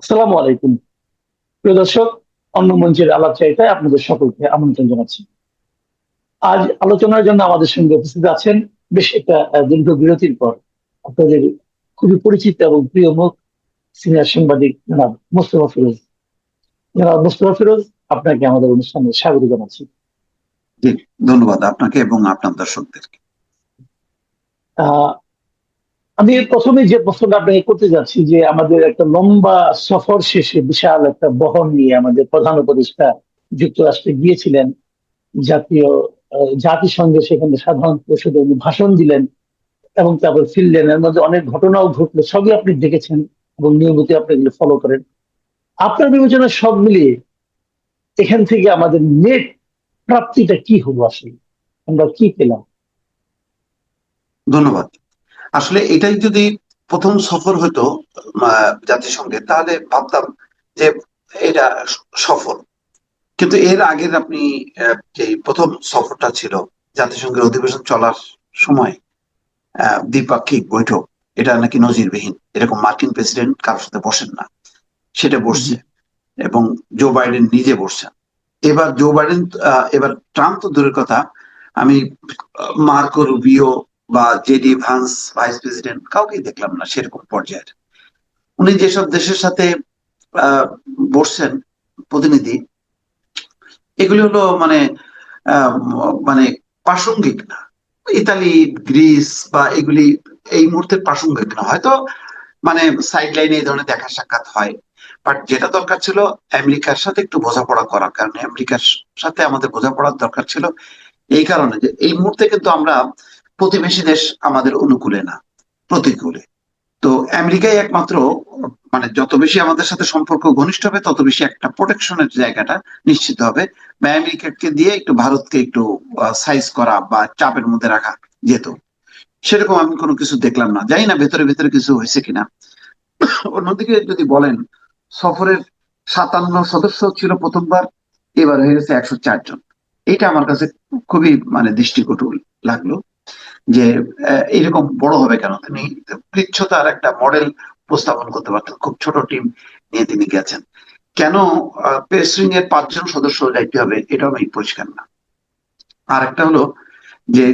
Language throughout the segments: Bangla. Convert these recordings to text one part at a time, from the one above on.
আসসালামু আলাইকুম। প্রিয় দর্শক অন্য মঞ্চের আলাপ চাইতায় আপনাদের সকলকে আমন্ত্রণ জানাচ্ছি। আজ আলোচনার জন্য আমাদের সঙ্গে উপস্থিত আছেন বেশ একটা দীর্ঘ বিরতির পর আপনাদের খুবই পরিচিত এবং প্রিয় মুখ সিনিয়র সাংবাদিক জনাব মোস্তফা ফিরোজ। জনাব মোস্তফা ফিরোজ আপনাকে আমাদের অনুষ্ঠানে স্বাগত জানাচ্ছি। ধন্যবাদ আপনাকে এবং আপনার দর্শকদেরকে। আহ, আমি প্রথমে যে প্রশ্নটা আপনাকে করতে যাচ্ছি যে আমাদের একটা লম্বা সফর শেষে বিশাল একটা বহন নিয়ে আমাদের প্রধান উপদেষ্টা যুক্তরাষ্ট্রে গিয়েছিলেন, জাতীয় জাতিসংঘে সেখানে সাধারণ পরিষদে উনি ভাষণ দিলেন এবং তারপর ফিরলেন। এর মধ্যে অনেক ঘটনাও ঘটলো, সবই আপনি দেখেছেন এবং নিয়মিত আপনি এগুলো ফলো করেন। আপনার বিবেচনায় সব মিলিয়ে এখান থেকে আমাদের নেট প্রাপ্তিটা কি হলো আসলে? আমরা কি পেলাম? ধন্যবাদ। আসলে এটাই যদি প্রথম সফর হতো জাতিসংঘে, তাহলে ভাবতাম যে এটা সফর কিন্তু এর আগের আপনি যে প্রথম সফরটা ছিল জাতিসংঘের অধিবেশন চলার সময় দ্বিপাক্ষিক বৈঠক, এটা নাকি নজিরবিহীন। এরকম মার্কিন প্রেসিডেন্ট কারোর সাথে বসেন না। সেটা বসছে। এবং জো বাইডেন নিজে বসছেন। এবার জো বাইডেন এবার ট্রাম্প তো দূরের কথা, আমি মার্কো রুবিও বা জেডি ভান্স ভাইস প্রেসিডেন্ট কাউকেই দেখলাম না সেরকম পর্যায়ের। উনি যেসব দেশের সাথে বসছেন, প্রতিনিধি, এগুলি হলো মানে মানে প্রাসঙ্গিক না। ইতালি, গ্রিস বা এগুলি এই মুহূর্তে প্রাসঙ্গিক না। হয়তো মানে সাইড লাইনে এই ধরনের দেখা সাক্ষাৎ হয়। বাট যেটা দরকার ছিল, আমেরিকার সাথে একটু বোঝাপড়া করার কারণে, আমেরিকার সাথে আমাদের বোঝাপড়ার দরকার ছিল। এই কারণে যে, এই মুহূর্তে কিন্তু আমরা প্রতিবেশী দেশ আমাদের অনুকূলে না, প্রতিকূলে। তো আমেরিকাই একমাত্র মানে যত বেশি আমাদের সাথে সম্পর্ক ঘনিষ্ঠ হবে, তত বেশি একটা প্রোটেকশনের জায়গাটা নিশ্চিত হবে। বা আমেরিকাকে দিয়ে একটু ভারতকে একটু সাইজ করা বা চাপের মধ্যে রাখা যেত। সেরকম আমি কোনো কিছু দেখলাম না। জানি না ভেতরে ভেতরে কিছু হয়েছে কিনা। অন্যদিকে যদি বলেন, সফরের সাতান্ন সদস্য ছিল প্রথমবার, এবার হয়ে গেছে একশো জন এটা আমার কাছে খুবই মানে দৃষ্টিকটু লাগল। যে এরকম বড় হবে কেন? তিনি কৃচ্ছতার একটা মডেল উপস্থাপন করতে পারতেন। খুব ছোট টিম নিয়ে তিনি গেছেন। কেন পেসরিং এর পাঁচজন সদস্য যাইতে হবে এটাও আমি পরিষ্কার না। আর একটা হলো যে,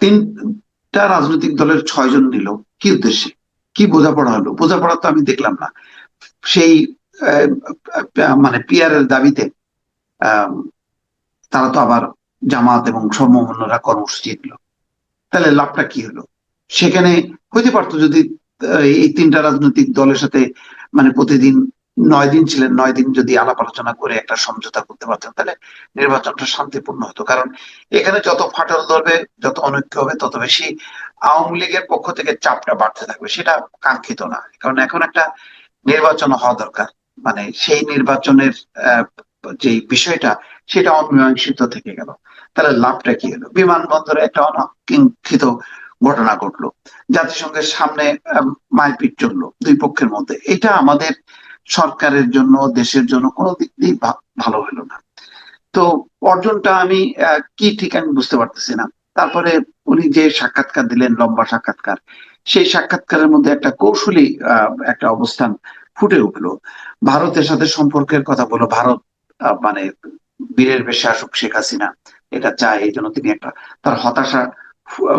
তিনটা রাজনৈতিক দলের ছয়জন নিল। কি উদ্দেশ্যে? কি বোঝাপড়া হলো? বোঝাপড়া তো আমি দেখলাম না। সেই মানে পিয়ার এর দাবিতে তারা তো আবার জামাত এবং সমমন্যরা কর্মসূচি দিল। তাহলে লাভটা কি হলো? সেখানে হইতে পারতো যদি এই তিনটা রাজনৈতিক দলের সাথে মানে প্রতিদিন নয় দিন ছিলেন, নয় দিন যদি আলাপ আলোচনা করে একটা সমঝোতা করতে পারতেন, তাহলে নির্বাচনটা শান্তিপূর্ণ হতো। কারণ এখানে যত ফাটল ধরবে, যত অনৈক্য হবে, তত বেশি আওয়ামী লীগের পক্ষ থেকে চাপটা বাড়তে থাকবে। সেটা কাঙ্ক্ষিত না। কারণ এখন একটা নির্বাচন হওয়া দরকার। মানে সেই নির্বাচনের যে বিষয়টা সেটা অমীমাংসিত থেকে গেল। তাহলে লাভটা কি হলো? বিমানবন্দরে একটা অনাকাঙ্ক্ষিত ঘটনা ঘটলো। জাতিসংঘের সামনে মারপিট চলল দুই পক্ষের মধ্যে। এটা আমাদের সরকারের জন্য, দেশের জন্য কোনো দিক দিয়ে ভালো হলো না। তো অর্জনটা আমি কি ঠিক আমি বুঝতে পারতেছি না। তারপরে উনি যে সাক্ষাৎকার দিলেন, লম্বা সাক্ষাৎকার, সেই সাক্ষাৎকারের মধ্যে একটা কৌশলী একটা অবস্থান ফুটে উঠল। ভারতের সাথে সম্পর্কের কথা বলো। ভারত মানে বীরের বেশে আসুক শেখ হাসিনা। এটা চায়, এই জন্য তিনি একটা, তার হতাশা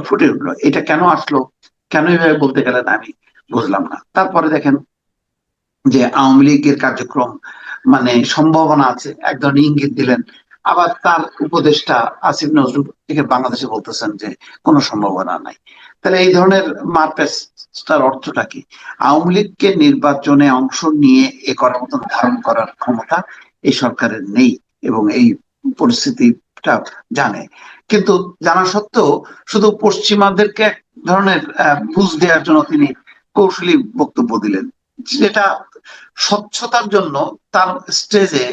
ফুটে উঠল। এটা কেন আসলো? কেন এভাবে বলতে গেলেন আমি বুঝলাম না। তারপরে দেখেন যে আওয়ামী লীগের কার্যক্রম মানে সম্ভাবনা আছে, এক ধরনের ইঙ্গিত দিলেন। আবার তার উপদেষ্টা আসিফ নজরুল থেকে বাংলাদেশে বলতেছেন যে কোনো সম্ভাবনা নাই। তাহলে এই ধরনের মারপ্যাচটার অর্থটা কি? আওয়ামী লীগকে নির্বাচনে অংশ নিয়ে এ করার মতন ধারণ করার ক্ষমতা এই সরকারের নেই। এবং এই পরিস্থিতিটা জানে। কিন্তু জানা সত্ত্বেও শুধু পশ্চিমাদেরকে এক ধরনের বুঝ দেওয়ার জন্য তিনি কৌশলী বক্তব্য দিলেন। যেটা স্বচ্ছতার জন্য তার স্টেজে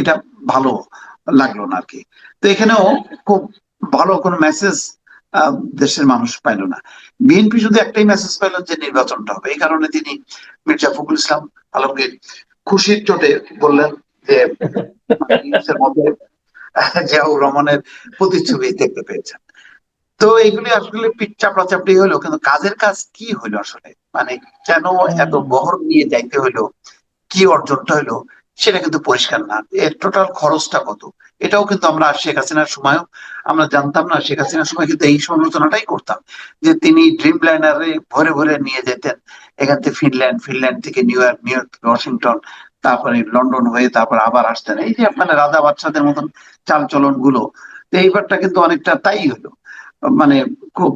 এটা ভালো লাগল না আর কি তো এখানেও খুব ভালো কোনো মেসেজ দেশের মানুষ পাইলো না। বিএনপি শুধু একটাই মেসেজ পাইল যে নির্বাচনটা হবে। এই কারণে তিনি মির্জা ফখরুল ইসলাম আলমগীর খুশির চোটে বললেন যে মধ্যে জিয়াউর রহমানের প্রতিচ্ছবি দেখতে পেয়েছেন। তো এগুলি আসলে পিঠ চাপড়াচাপড়ি হলো কিন্তু কাজের কাজ কি হলো আসলে? মানে কেন এত বহর নিয়ে যাইতে হলো? কি অর্জনটা হলো? সেটা কিন্তু পরিষ্কার না। এর টোটাল খরচটা কত? এটাও কিন্তু আমরা শেখ হাসিনার সময়ও আমরা জানতাম না। শেখ হাসিনার সময় কিন্তু এই সমালোচনাটাই করতাম যে তিনি ড্রিম লাইনারে ভরে ভরে নিয়ে যেতেন। এখান থেকে ফিনল্যান্ড ফিনল্যান্ড থেকে New York New York Washington তারপরে লন্ডন হয়ে তারপর আবার আসতেন। এই যে মানে রাজা বাচ্চাদের মতন চাল চলনগুলো তো এইবারটা কিন্তু অনেকটা তাই হলো। মানে খুব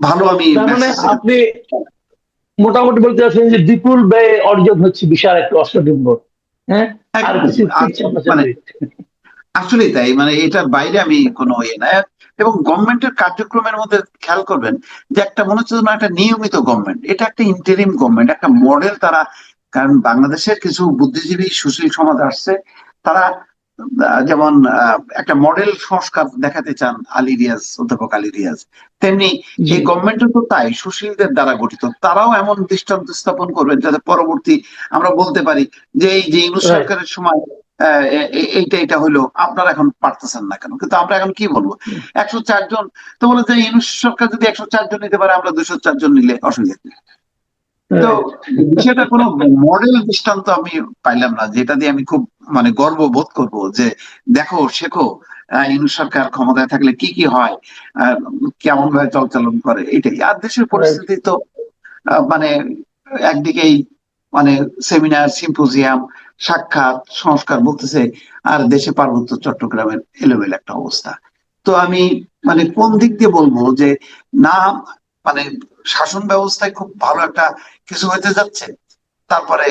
ভালো আমি মানে আপনি মোটামুটি বলতে চাচ্ছেন যে বিপুল ব্যয় অর্জন হচ্ছে বিশাল একটা অষ্টডিম্বর হ্যাঁ? আর মানে আসলেই তাই। মানে এটার বাইরে আমি কোনো ইয়ে না এবং গভর্নমেন্টের কার্যক্রমের মধ্যে খেয়াল করবেন যে একটা মনে হচ্ছে একটা নিয়মিত গভর্নমেন্ট এটা একটা ইন্টারিম গভর্নমেন্ট একটা মডেল তারা কারণ বাংলাদেশের কিছু বুদ্ধিজীবী সুশীল সমাজ আসছে তারা যেমন একটা মডেল সংস্কার দেখাতে চান আলী রিয়াজ অধ্যাপক আলী রিয়াজ তেমনি এই গভর্নমেন্টও তো তাই সুশীলদের দ্বারা গঠিত। তারাও এমন দৃষ্টান্ত স্থাপন করবেন যাতে পরবর্তী আমরা বলতে পারি যে এই যে ইউনুস সরকারের সময় এইটা এটা হলো আপনারা এখন পারতেছেন না কেন? কিন্তু আমরা এখন কি বলব? একশো চারজন তো বলে যে ইউনুস সরকার যদি একশো চারজন নিতে পারে আমরা দুশো চারজন নিলে অসুবিধা নেই। তো সেটা কোনো মডেল দৃষ্টান্ত আমি পাইলাম না যেটা দিয়ে আমি খুব মানে গর্ব বোধ করব যে দেখো শেখো ইউনুস সরকার ক্ষমতায় থাকলে কি কি হয় কেমন ভাবে চলচালন করে এটাই। আর দেশের পরিস্থিতি তো মানে একদিকেই মানে সেমিনার সিম্পোজিয়াম সাক্ষাৎ সংস্কার বলতেছে আর দেশে পার্বত্য চট্টগ্রামের এলোমেল একটা অবস্থা। তো আমি মানে কোন দিক দিয়ে বলব যে না মানে শাসন ব্যবস্থায় খুব ভালো একটা কিছু হতে যাচ্ছে। তারপরে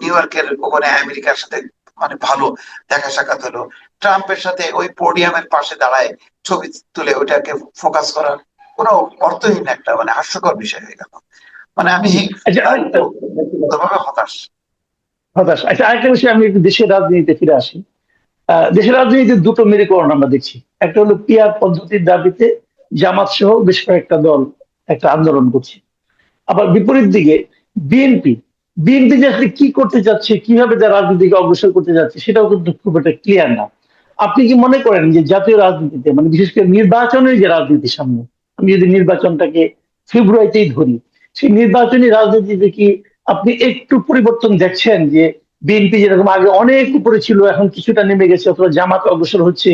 নিউ ইয়র্কের ওখানে আমেরিকার সাথে মানে ভালো দেখা সাক্ষাৎ হলো। ট্রাম্পের সাথে ওই পোডিয়ামের পাশে দাঁড়ায় ছবি তুলে ওইটাকে ফোকাস করার কোনো অর্থহীন একটা মানে হাস্যকর বিষয় হয়ে গেল। মানে আমি আচ্ছা হতাশ। হতাশ। আচ্ছা আরেকটা বিষয় আমি একটু দেশের রাজনীতিতে ফিরে আসি। আহ, দেশের রাজনীতিতে দুটো মেরুকরণ আমরা দেখছি। একটা হলো পিয়ার পদ্ধতির দাবিতে জামাত সহ বেশ কয়েকটা দল একটা আন্দোলন করছে। আবার বিপরীত দিকে বিএনপি বিএনপি যে আসলে কি করতে যাচ্ছে কীভাবে তার রাজনীতিকে অগ্রসর করতে যাচ্ছে, সেটাও কিন্তু খুব একটা ক্লিয়ার না। আপনি কি মনে করেন যে জাতীয় রাজনীতিতে মানে বিশেষ করে নির্বাচনের যে রাজনীতি সামনে, আমি যদি নির্বাচনটাকে ফেব্রুয়ারিতেই ধরি, সেই নির্বাচনী রাজনীতিতে কি আপনি একটু পরিবর্তন দেখছেন যে বিএনপি যেরকম আগে অনেক উপরে ছিল, এখন কিছুটা নেমে গেছে, অথবা জামাত অগ্রসর হচ্ছে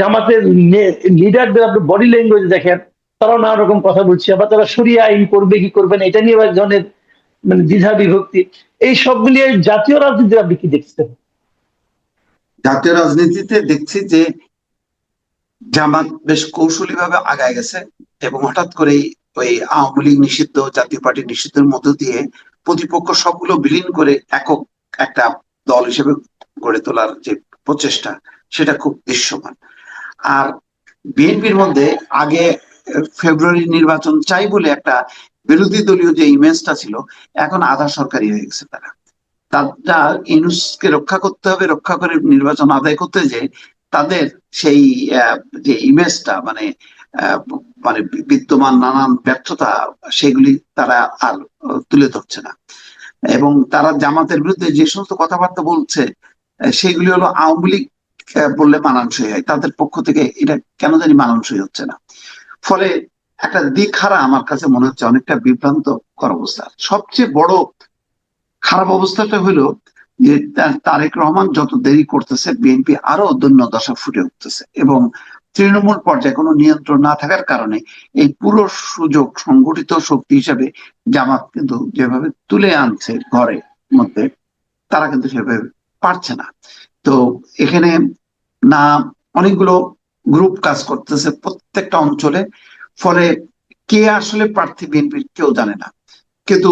জামাতের লিডারদের আপনি বডি ল্যাঙ্গুয়েজ দেখেন, তারাও নানা রকম কথা বলছে, আবার তারা সরিয়ে আইন করবে, কি করবে না, এটা নিয়ে আবার ধরনের মানে দ্বিধা বিভক্তি। এই সব মিলিয়ে জাতীয় রাজনীতি আপনি কি দেখছেন? জাতীয় রাজনীতিতে দেখছি যে জামাত বেশ কৌশলী ভাবে আগায় গেছে এবং হঠাৎ করেই ওই আওয়ামী লীগ নিষিদ্ধ, জাতীয় পার্টি নিষিদ্ধের মধ্য দিয়ে প্রতিপক্ষ সবগুলো বিলীন করে একক একটা দল হিসেবে গড়ে তোলার যে প্রচেষ্টা সেটা খুব দৃশ্যমান। আর বিএনপির মধ্যে আগে ফেব্রুয়ারি নির্বাচন চাই বলে একটা বিরোধী দলীয় যে ইমেজটা ছিল, এখন আধা সরকারি হয়ে গেছে তারা। তারা ইনুসকে রক্ষা করতে হবে, রক্ষা করে নির্বাচন আদায় করতে যে তাদের সেই যে ইমেজটা মানে মানে বিদ্যমান নানান ব্যর্থতা, সেগুলি তারা আর তুলে ধরছে না। এবং তারা জামাতের বিরুদ্ধে যে সমস্ত কথাবার্তা বলছে, সেগুলি হলো আওয়ামী লীগ বললে মানানসই হয়। তাদের পক্ষ থেকে এটা কেন জানি মানানসই হচ্ছে না। ফলে একটা দিক হারা আমার কাছে মনে হচ্ছে অনেকটা বিভ্রান্তকর অবস্থা। সবচেয়ে বড় খারাপ অবস্থাটা হলো যে তারেক রহমান যত দেরি করতেছে, বিএনপি আরও দৈন্য দশা ফুটে উঠতেছে এবং তৃণমূল পর্যায়ে কোনো নিয়ন্ত্রণ না থাকার কারণে এই পুরো সুযোগ, সংগঠিত শক্তি হিসাবে জামাত কিন্তু যেভাবে তুলে আনছে ঘরে মধ্যে, তারা কিন্তু সেভাবে পারছে না। তো এখানে না অনেকগুলো গ্রুপ কাজ করতেছে প্রত্যেকটা অঞ্চলে। ফলে কে আসলে প্রার্থী বিএনপির কেউ জানে না। কিন্তু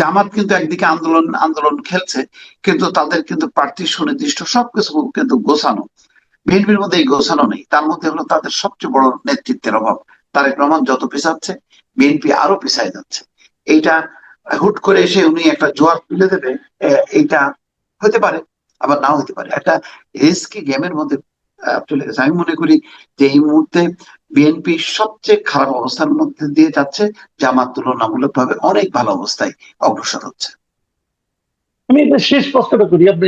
জামাত কিন্তু একদিকে আন্দোলন আন্দোলন খেলছে, কিন্তু তাদের কিন্তু প্রার্থী সুনির্দিষ্ট সবকিছু কিন্তু গোছানো। বিএনপির মধ্যে এই গোছানো নেই। তার মধ্যে হলো তাদের সবচেয়ে বড় নেতৃত্বের অভাব। তারেক রহমান যত পিছাচ্ছে, বিএনপি আরও পিছায় যাচ্ছে। এইটা হুট করে এসে উনি একটা জোয়ার তুলে দেবে এইটা হতে পারে। আবার নাও হতে পারে। একটা রিস্কি গেমের মধ্যে চলে গেছে। আমি মনে করি যে এই মুহূর্তে বিএনপি সবচেয়ে খারাপ অবস্থার মধ্যে দিয়ে যাচ্ছে জামাত তুলনামূলকভাবে অনেক ভালো অবস্থায় অগ্রসর হচ্ছে। আমি এটা শেষ প্রশ্নটা করি, আপনি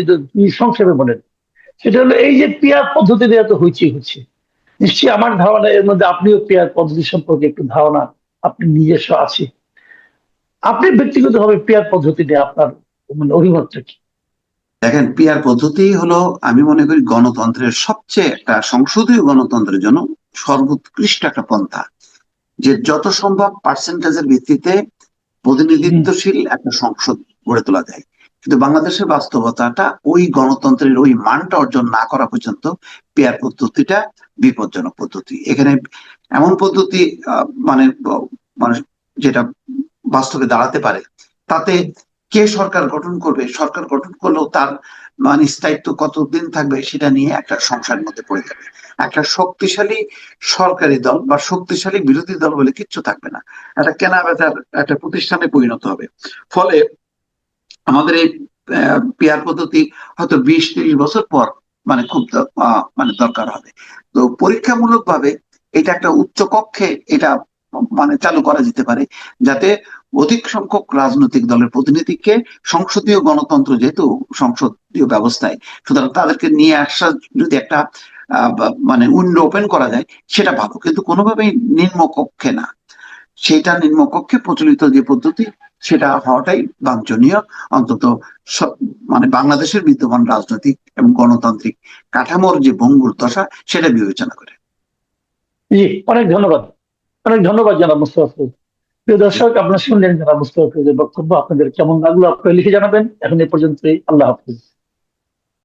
সংক্ষেপে বলেন? সেটা হলো, এই যে পেয়ার পদ্ধতিতে এত হইচি হচ্ছে, নিশ্চয়ই আমার ধারণা এর মধ্যে আপনিও পেয়ার পদ্ধতি সম্পর্কে একটু ধারণা আপনি নিজস্ব আছে। আপনি ব্যক্তিগতভাবে পেয়ার পদ্ধতি নিয়ে আপনার মানে অভিমতটা কি? দেখেন পিয়ার পদ্ধতি হলো, আমি মনে করি গণতন্ত্রের সবচেয়ে একটা সংসদীয় গণতন্ত্রের জন্য সর্বোৎকৃষ্ট একটা পন্থা, যে যত সম্ভব পার্সেন্টেজের ভিত্তিতে প্রতিনিধিত্বশীল একটা সংসদ গড়ে তোলা যায়। কিন্তু বাংলাদেশের বাস্তবতাটা ওই গণতন্ত্রের ওই মানটা অর্জন না করা পর্যন্ত পেয়ার পদ্ধতিটা বিপজ্জনক পদ্ধতি। এখানে এমন পদ্ধতি মানে মানে যেটা বাস্তবে দাঁড়াতে পারে, তাতে কে সরকার গঠন করবে? সরকার গঠন করলেও তার মানে স্থায়িত্ব কতদিন থাকবে সেটা নিয়ে একটা সংসার মধ্যে পড়ে যাবে। একটা শক্তিশালী সরকারি দল বা শক্তিশালী বিরোধী দল বলে কিচ্ছু থাকবে না। একটা কেনা বেচার একটা প্রতিষ্ঠানে পরিণত হবে। ফলে আমাদের এই পেয়ার পদ্ধতি হয়তো বিশ, ত্রিশ বছর পর মানে খুব মানে দরকার হবে। তো পরীক্ষামূলক ভাবে এটা একটা উচ্চ কক্ষে এটা মানে চালু করা যেতে পারে, যাতে অধিক সংখ্যক রাজনৈতিক দলের প্রতিনিধিকে সংসদীয় গণতন্ত্র যেহেতু সংসদীয় ব্যবস্থায়, সুতরাং তাদেরকে নিয়ে আসা যদি একটা মানে উইন্ডো ওপেন করা যায়, সেটা ভালো, কিন্তু কোনোভাবেই নিম্নকক্ষে না। সেটা নিম্নকক্ষে প্রচলিত যে পদ্ধতি, সেটা হওয়াটাই বাঞ্ছনীয়। অন্তত মানে বাংলাদেশের বিদ্যমান রাজনৈতিক এবং গণতান্ত্রিক কাঠামোর যে ভঙ্গুর দশা, সেটা বিবেচনা করে। জি, অনেক ধন্যবাদ। অনেক ধন্যবাদ জানাব মুস্তফা। প্রিয় দর্শক, আপনার শুনলেন যারা যে বক্তব্য, আপনাদের কেমন লাগল আপনারা লিখে জানাবেন। এখন এ পর্যন্তই, আল্লাহ হাফিজ।